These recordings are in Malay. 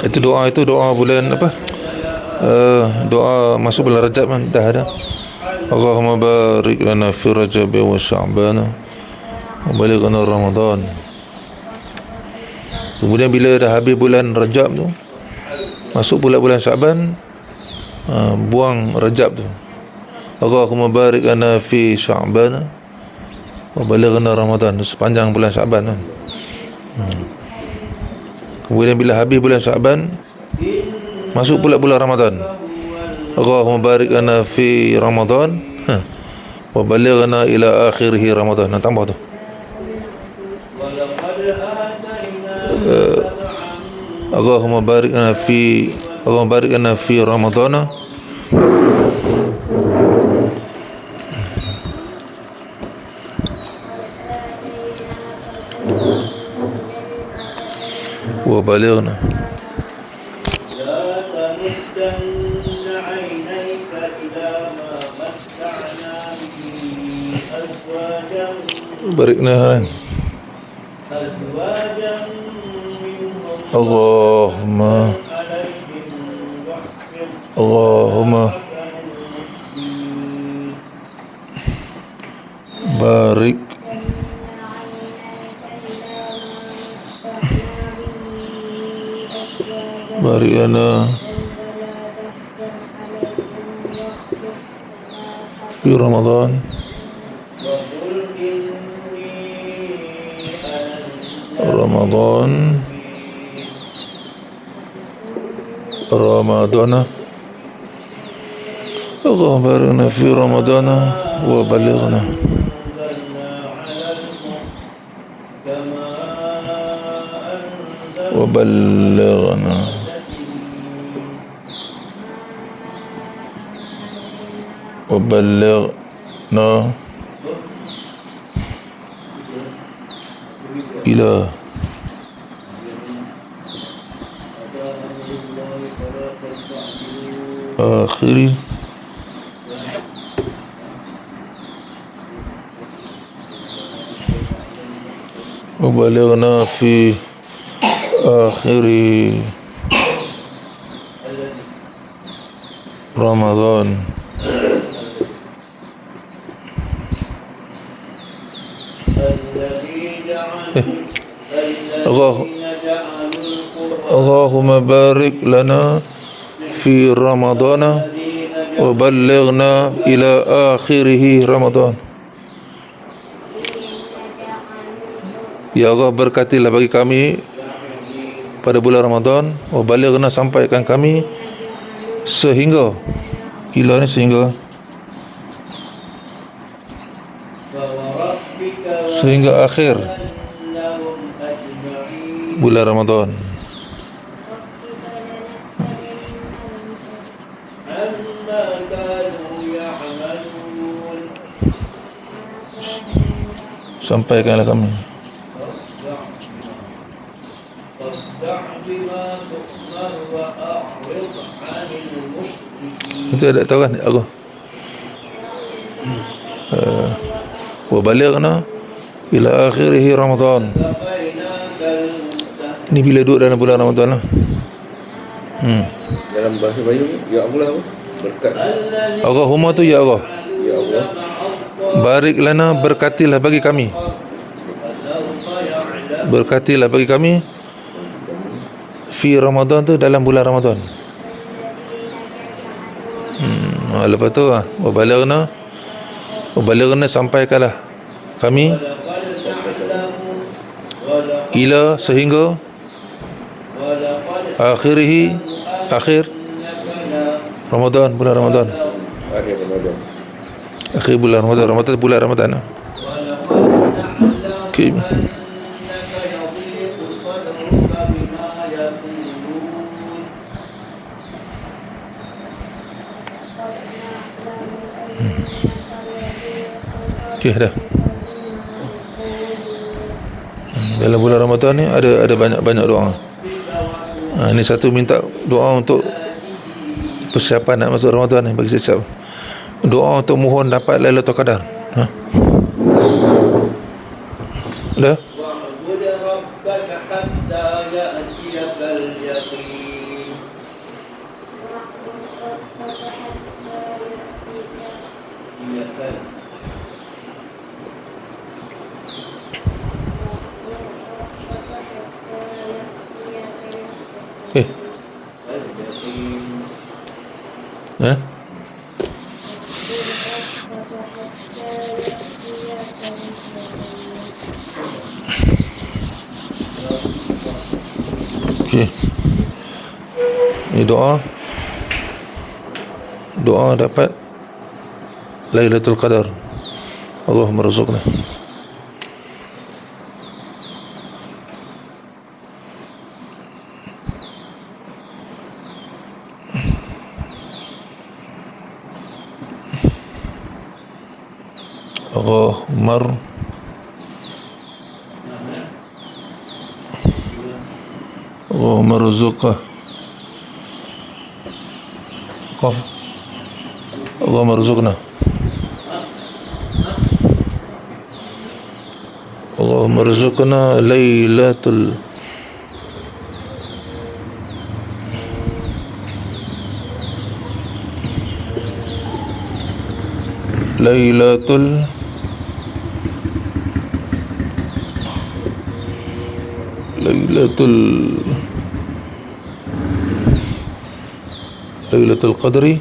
Itu doa itu doa bulan apa? Uh, doa masuk bulan Rajab kan dah ada. Allahumma barik lana fi Rajab wa Sya'ban wa Ramadan. Kemudian bila dah habis bulan Rajab tu masuk pula bulan Sya'ban uh, buang Rajab tu. Allahumma barik lana fi Sya'ban wa balighna Ramadan sepanjang bulan Sya'ban kan. Hmm. Kemudian bila habis bulan Sya'ban Masuk pula bulan Ramadan. Allahumma barik lana fi Ramadan ha. Wa balighna ila akhirih Ramadan. Nak tambah tu. Uh, Allahumma barik lana fi Allahumma barik lana fi Ramadan وبلغنا لا تمدن عينيك ما متعنا به أزواجا اللهم اللهم بارك مريلا في رمضان. رمضان. رمضان. غبرنا في رمضان وبلغنا. وبلغنا. وبلغنا إلى آخر وبلغنا في آخر رمضان. اللهم بارك لنا في رمضان وبلغنا إلى آخره رمضان Ya Allah berkatilah bagi kami pada bulan Ramadan Wabalighna sampaikan kami sehingga ila ni sehingga فوربك sehingga akhir إنهم أجمعين bulan Ramadan. Sampaikanlah kami. Itu ada tahu kan aku? Hmm. Eh, uh, wa balighna ila akhirih ramadan. Ni bila duduk dalam bulan Ramadan lah. Hmm. Dalam bahasa Melayu ya Allah berkat. Allahumma tu ya Allah. Ya Allah. Barik lana berkatilah bagi kami. Berkatilah bagi kami. Fi Ramadan tu dalam bulan Ramadan. Hmm. Lepas tu ah, wabalighna wabalighna sampaikanlah kami ila sehingga Akhirihi Akhir Ramadan Bulan Ramadan Akhir Ramadan Akhir bulan Ramadan Ramadan bulan Ramadan Okay. Okay, dah. Hmm, Dalam bulan Ramadan ni ada ada banyak-banyak doa. Ha, ini satu minta doa untuk persiapan nak masuk Ramadan ni bagi siap. Doa untuk mohon dapat Lailatul Qadar. Ha. Dah? Né? Okey. Ini doa. Doa dapat Lailatul Qadar. Allahumma rizqna. اللهم ارزقه قف. اللهم ارزقنا. اللهم ارزقنا ليلة ال ليلة ال ليلة ال ليلة القدر.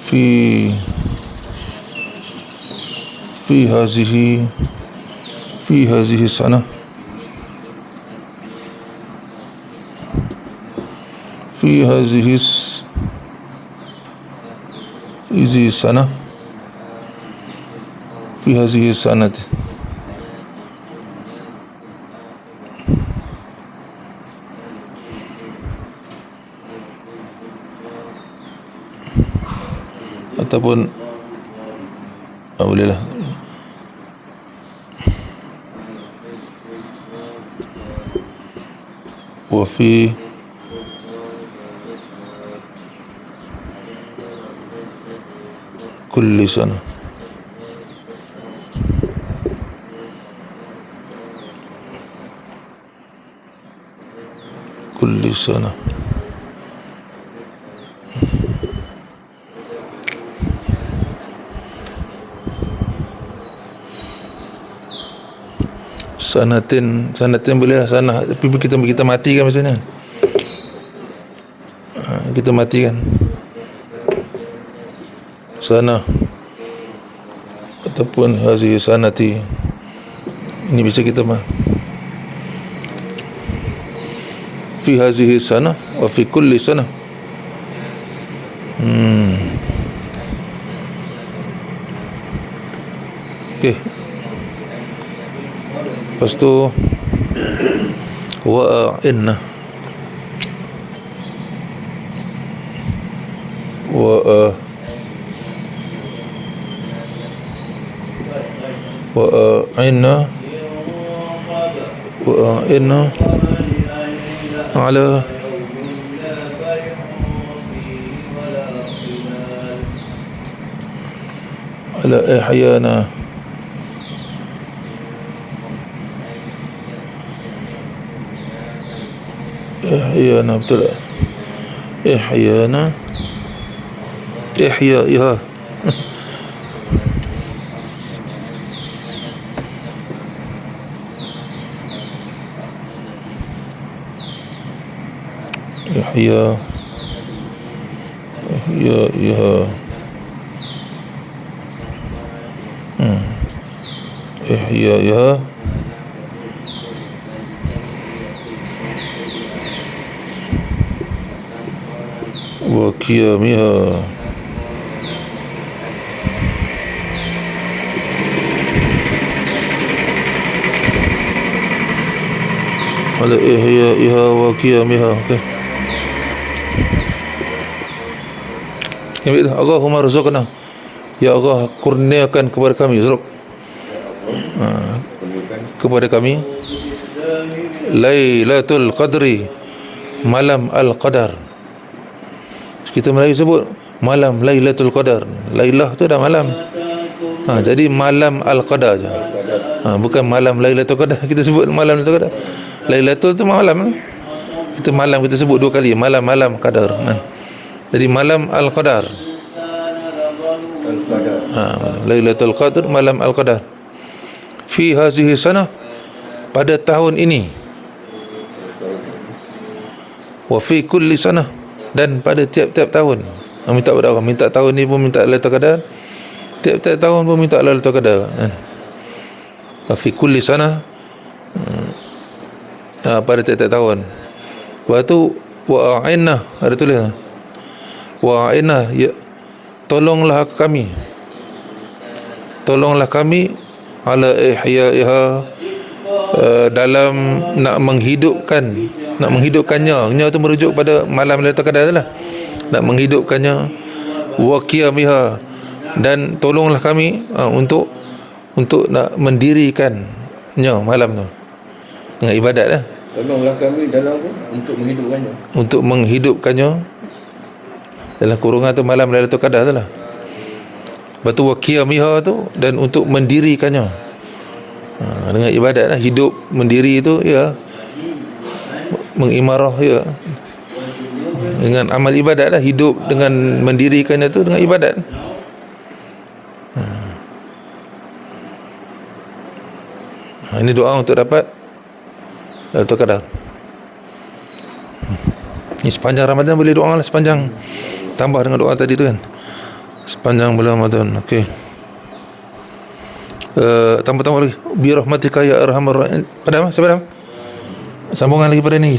في في هذه في هذه السنة. في هذه الس- هذه السنة في هذه السنة. ataupun oh, boleh lah وفي kulli sana. Kulli sana. sanatin sanatin boleh lah sanah tapi kita kita mati kan biasanya ah, kita mati kan Sana. Ataupun Hazi sanati Ini bisa kita mah. Fi hazihi sana Wa fi kulli sana. Hmm. Okay Lepas tu Wa'inna Wa'a Wa'inna Wa'inna على على إحيانا. إحيانا ابتلى إحيانا إحيائها. إحياء إحيائها. إحيائها وقيامها على إحيائها وقيامها okay. Yang itu Allahumma rizqna Ya Allah kurniakan kepada kami rizq ha, kepada kami. Lailatul Qadri malam Al-Qadar. Kita Melayu sebut malam Lailatul Qadar. Lailah tu dah malam. Ha, jadi malam Al-Qadar je. Ha, bukan malam Lailatul Qadar. Kita sebut malam Lailatul Qadar. Lailatul tu malam. Kita malam kita sebut dua kali. Malam-malam Qadar. Ha. Jadi malam Al-Qadar. Al-Qadar. Ha, Lailatul Qadar malam Al-Qadar. Fi hazihi sana pada tahun ini. Wa fi kulli sanah dan pada tiap-tiap tahun. Ah, minta pada Allah minta tahun ni pun minta Lailatul Qadar. Tiap-tiap tahun pun minta Lailatul Qadar. Kan? Wa fi kulli sanah hmm, ah, pada tiap-tiap tahun. Lepas tu wa a'inna ada tulis wa a'inna ya tolonglah kami. Tolonglah kami ala ihya'iha uh, dalam nak menghidupkan nak menghidupkannya. Nya tu merujuk pada malam Lailatul Qadar lah. Nak menghidupkannya. Wa qiyamiha. Dan tolonglah kami uh, untuk untuk nak mendirikannya malam tu. Dengan ibadat lah. Tolonglah kami dalam? Untuk menghidupkannya. untuk menghidupkannya dalam kurungan tu malam Lailatul Qadar tu lah. Lepas tu wa qiyamiha tu dan untuk mendirikannya. Ha, dengan ibadat lah hidup mendiri tu ya. Mengimarah ya. Dengan amal ibadat lah hidup dengan mendirikannya tu dengan ibadat. Ha. ini doa untuk dapat Lailatul Qadar Ni sepanjang Ramadan boleh doa lah sepanjang tambah dengan doa tadi tu kan. Sepanjang bulan Ramadan. Okey. Uh, tambah-tambah lagi. Bi rahmatika ya arhamar. Pada apa? Nama? Sambungan lagi pada ni.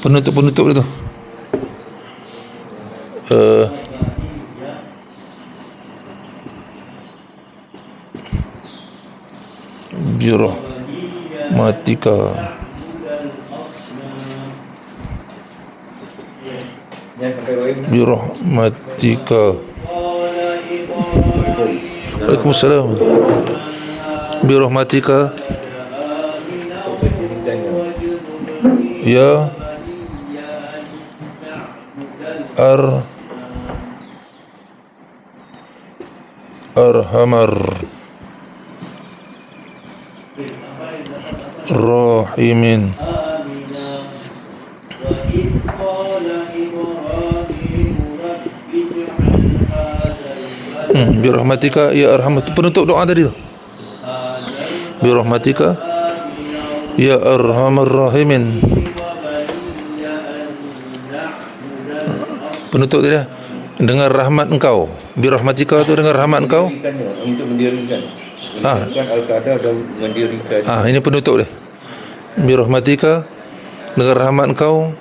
Penutup-penutup itu. Uh, bi rahmatika Jangan pakai wain. bi rahmatika Waalaikumsalam. Bi rahmatika ya. Ar. Arhamar. Rahimin bi rahmatika ya arhamar penutup doa tadi tu bi rahmatika ya arhamar rahimin penutup tadi dah. dengan rahmat engkau bi rahmatika tu dengan rahmat engkau untuk mendirikan. Ah. Al-Qadar dan mendirikan. Ah ini penutup dia. Bi rahmatika dengan rahmat engkau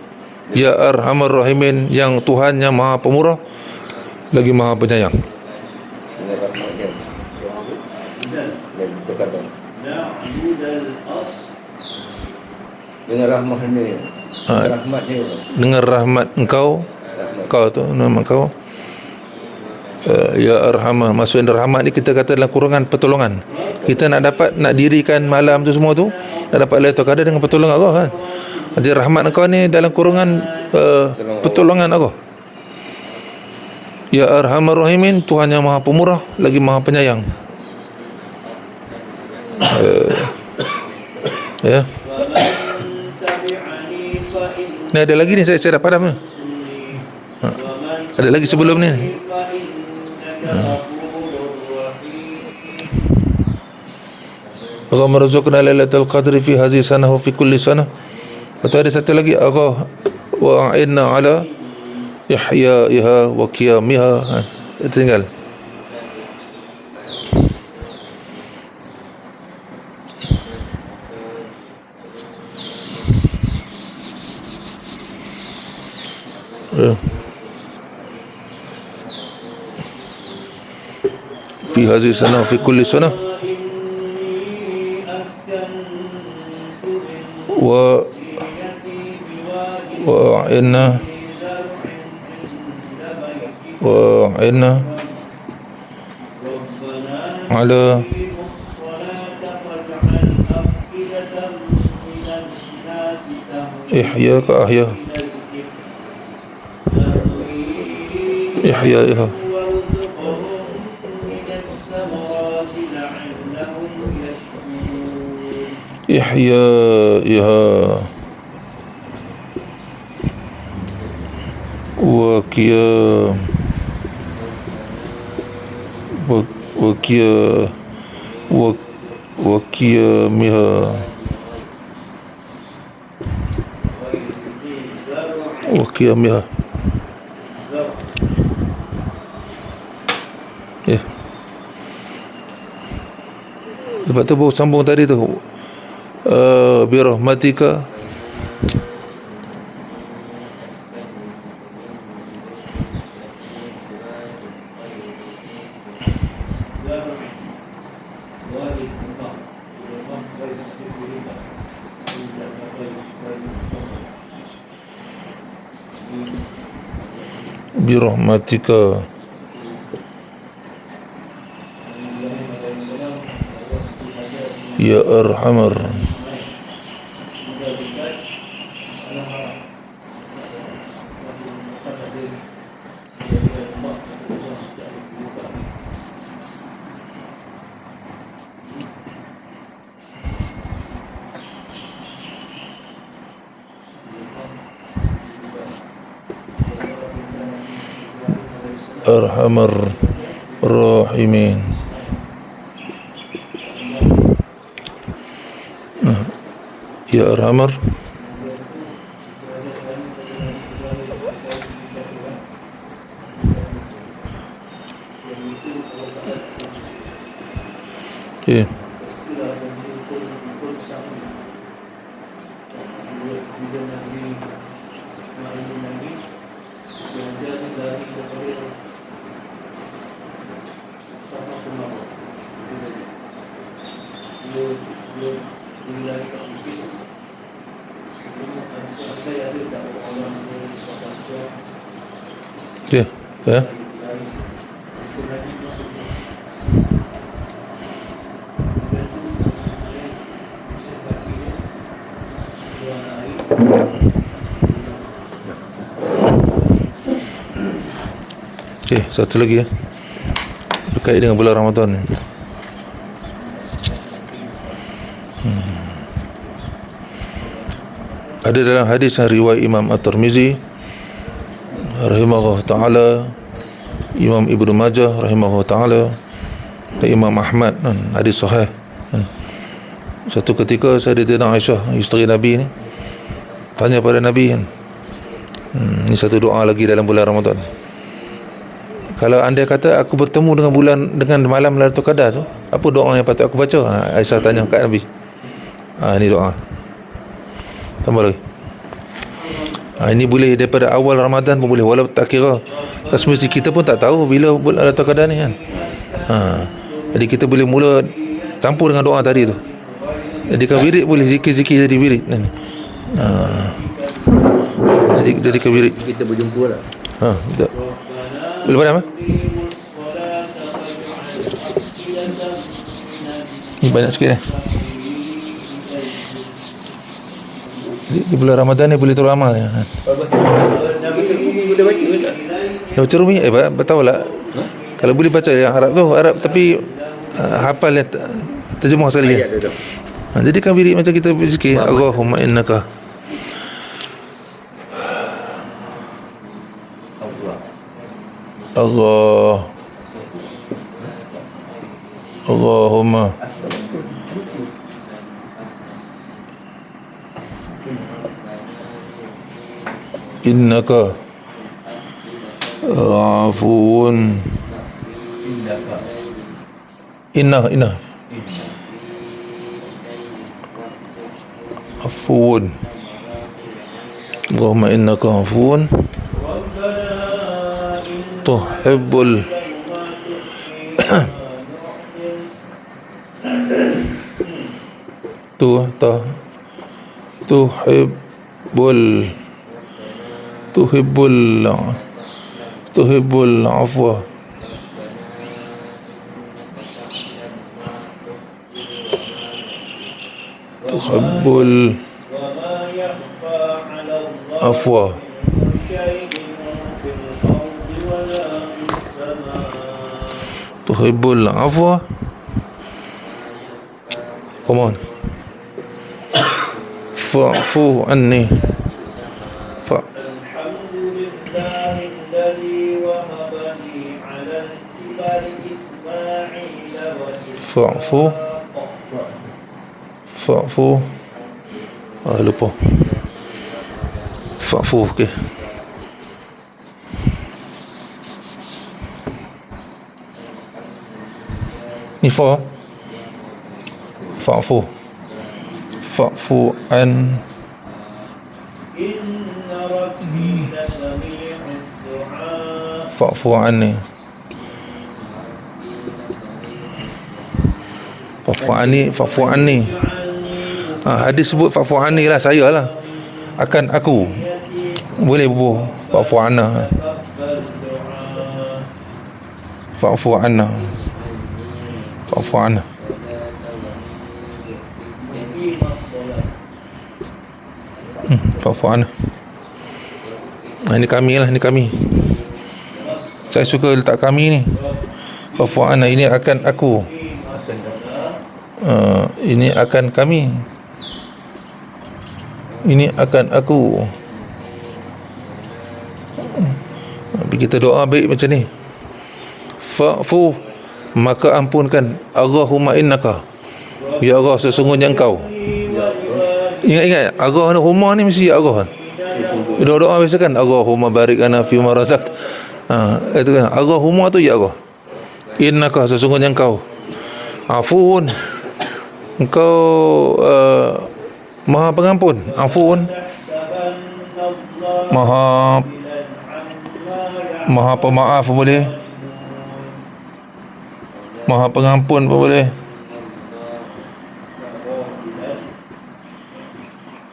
ya arhamar rahimin yang Tuhan yang Maha Pemurah lagi Maha Penyayang. dengan rahmatnya ah, ha. rahmatnya dengan rahmat engkau rahmat. kau tu nama kau uh, ah, ya arhamah maksudnya rahmat ni kita kata dalam kurungan pertolongan. Kita nak dapat nak dirikan malam tu semua tu nak dapat lah tu dengan pertolongan Allah kan. Jadi rahmat engkau ni dalam kurungan uh, eh, pertolongan. Allah. Ya Arhamar Rahimin Tuhan yang maha pemurah Lagi maha penyayang. Uh, Ya. yeah. Ni ada lagi ni saya, saya dah padam ni. Ha. Ada lagi sebelum ni. Ha. Allah merzukna lailatul qadri fi hadhihi sana wa fi kulli sana. Atau ada satu lagi Allah wa'inna ala ihya'iha wa qiyamiha. Ha. Tinggal. في هذه السنة وفي كل سنة. و وأعنا وأعنا على إحياك أحيا إحيائها وارزقهم من الثمرات لعلهم إحيائها وكيا. وكيا وكيامها وقيامها Ya. Lepas tu baru sambung tadi tu. Uh, birahmatika birahmatika ya arhamar arhamar rahimin ya arhamar Okay. Okay. Okey, satu lagi ya. Berkait dengan bulan Ramadan ni. Hmm. Ada dalam hadis riwayat Imam At-Tirmizi rahimahullah taala Imam Ibnu Majah rahimahullah taala dan Imam Ahmad kan, hadis sahih kan. Satu ketika Sayyidatina Aisyah isteri Nabi ni tanya pada Nabi kan. Hmm, ini satu doa lagi dalam bulan Ramadan. Kalau anda kata aku bertemu dengan bulan dengan malam Lailatul Qadar tu, apa doa yang patut aku baca? Ha, Aisyah tanya kat Nabi. Ha, ini doa. Tambah lagi. Ha, ini boleh daripada awal Ramadan pun boleh walau tak kira tak semesti kita pun tak tahu bila bulan Lailatul Qadar ni kan. Ha, jadi kita boleh mula campur dengan doa tadi tu. Jadi kan wirid boleh zikir-zikir jadi wirid. Ha. Jadi jadi wirid. Kita berjumpa lah. Ha, betul. Boleh padam eh? Ni banyak sikit eh. Di, di bulan Ramadan ni boleh terus amal ya. Ha. Dah baca? Dah baca Rumi? Eh, betul lah. Kalau boleh baca yang Arab tu, Arab tapi uh, hafal yang ter- terjemah sekali kan. Ha, jadi kan wirid macam kita berzikir. Allahumma innaka. Allah. Allahumma. Innaka afuun Inna Inna Afuun Allahumma innaka afuun تحب ال تحب ال تحب ال تحب العفو تحب ال... العفو تحب العفو؟ كمان فاعفو عني. ف... فاعفو. فاعفو. ah lupa فاعفو كده okay. ni fa fa'fu fa'fu an fa'fu anni fa'fu anni fa'fu anni ha, hadis sebut fa'fu anni lah saya lah. Akan aku. Boleh bubuh fa'fu anna fa'fu anna Anna. Hmm, Fa'fu anna. Ha, ini kami lah, ini kami. Saya suka letak kami ni. Fa'fu anna ini akan aku. Uh, ini akan kami. Ini akan aku. Kita doa baik macam ni. Fa'fu maka ampunkan Allahumma innaka. Ya Allah sesungguhnya engkau. Ingat-ingat Allah ni rumah ni mesti ya Allah. Doa-doa biasa kan Allahumma barik lana fi ma razaqt. Ha, itu kan Allahumma tu ya Allah. Innaka sesungguhnya engkau. Afun. Engkau uh, Maha pengampun. Afun. Maha Maha pemaaf boleh. Maha pengampun pun boleh.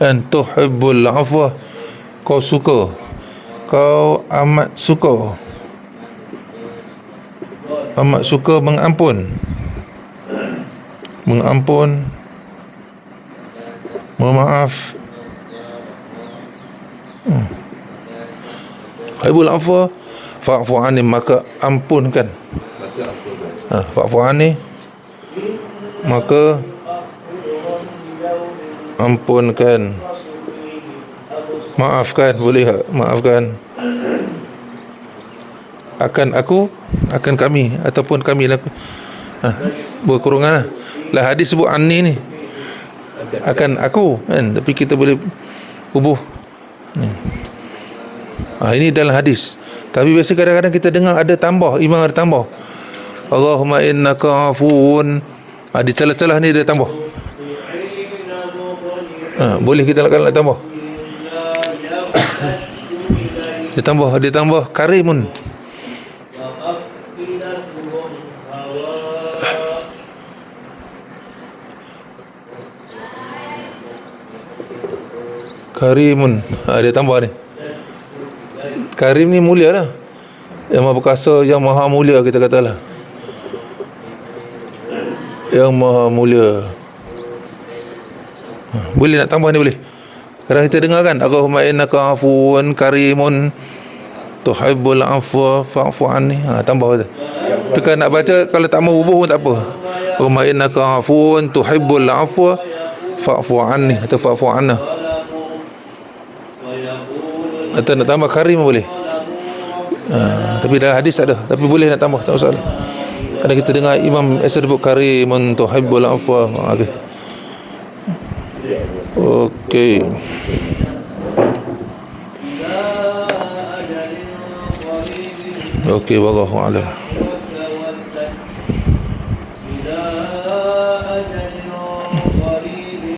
Dan tuhibbul afwa kau suka. Kau amat suka. Amat suka mengampun. Mengampun. Memaaf. Hmm. Tuhibbul afwa fa'fu anni maka ampunkan. Apa Ha, fa'fu anni maka ampunkan. Maafkan boleh tak? maafkan. Akan aku akan kami ataupun kami lah. Ha, berkurungan lah. Lah hadis sebut anni ni. Akan aku kan? Tapi kita boleh kubuh hmm. ha, ini dalam hadis. Tapi biasa kadang-kadang kita dengar ada tambah imam ada tambah Allahumma innaka afuun ha, di celah-celah ni dia tambah. Ha, boleh kita nak nak tambah? Dia tambah dia tambah karimun. Karimun. Ha, dia tambah ni. Karim ni mulia lah. Yang maha perkasa yang maha mulia kita katalah yang maha mulia. Ha, boleh nak tambah ni boleh? Kadang kita dengar kan Allahumma innaka afuun karimun. Tuhibbul afwa fa'fu anni ha, tambah tu tu kan nak baca kalau tak mau bubuh pun tak apa. Allahumma innaka afuun tuhibbul afwa fa'fu anni atau fa'fu anna atau nak tambah karim boleh? Ha, tapi dalam hadis tak ada. Tapi boleh nak tambah tak masalah kadang kita dengar Imam Asad sebut karimun tuhibbul afwa ha, okay. Okey. Okey, wallahu a'lam.